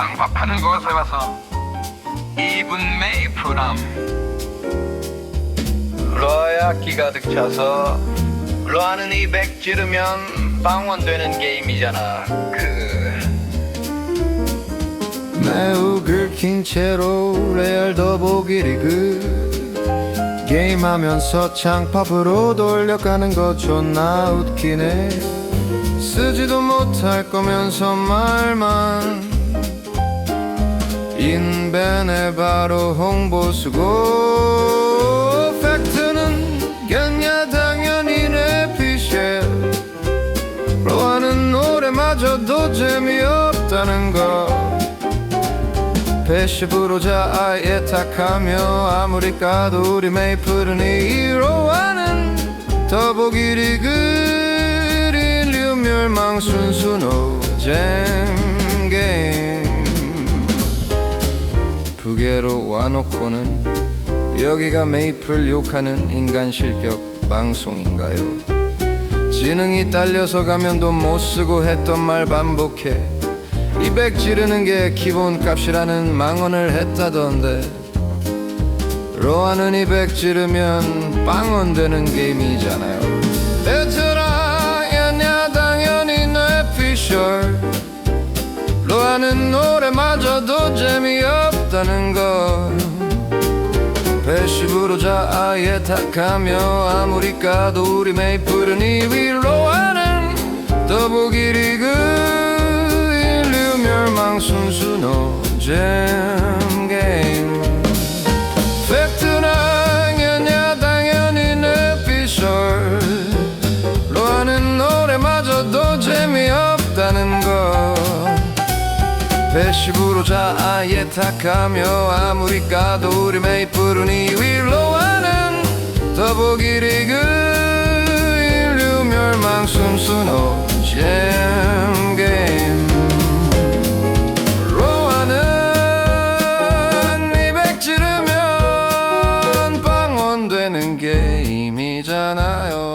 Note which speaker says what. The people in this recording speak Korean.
Speaker 1: 쌍밥하는 곳에 와서 이분 메이프람 로야 기 가득 차서 로아는 이 백 지르면 빵원되는 게임이잖아. 그
Speaker 2: 매우 긁힌 채로 레알 더보기 리그. 게임하면서 창팝으로 돌려가는 거 존나 웃기네. 쓰지도 못할 거면서 말만 인벤에 바로 홍보 쓰고 팩트는 겠냐 당연히 내 피셜 로아는 노래마저도 재미없다는 거. 패시브로 자아에 탁하며 아무리 까도 우리 메이플은 이로와는 더보기 리그 인류 멸망 순수 노잼 부계로 와놓고는 여기가 메이플 욕하는 인간 실격 방송인가요? 지능이 딸려서 가면도 못 쓰고 했던 말 반복해 200 지르는 게 기본 값이라는 망언을 했다던데. 로아는 200 지르면 빵원 되는 게임이잖아요. 베테랑이냐 당연히 뇌피셜. 로아는 노래마저도 재미없 다는 거. 패시브로 자아에 탁하며 아무리 까도 우리 메이플은 2위 로아는 더보기 리그. 인류 멸망 순수 노잼 배시부로 자아에 탁하며 아무리 까도 우리 메이플은 이 윌로와는 더보기리 그 인류 멸망 순순 오잼 게임. 로아는 이백 지르면 방원되는 게임이잖아요.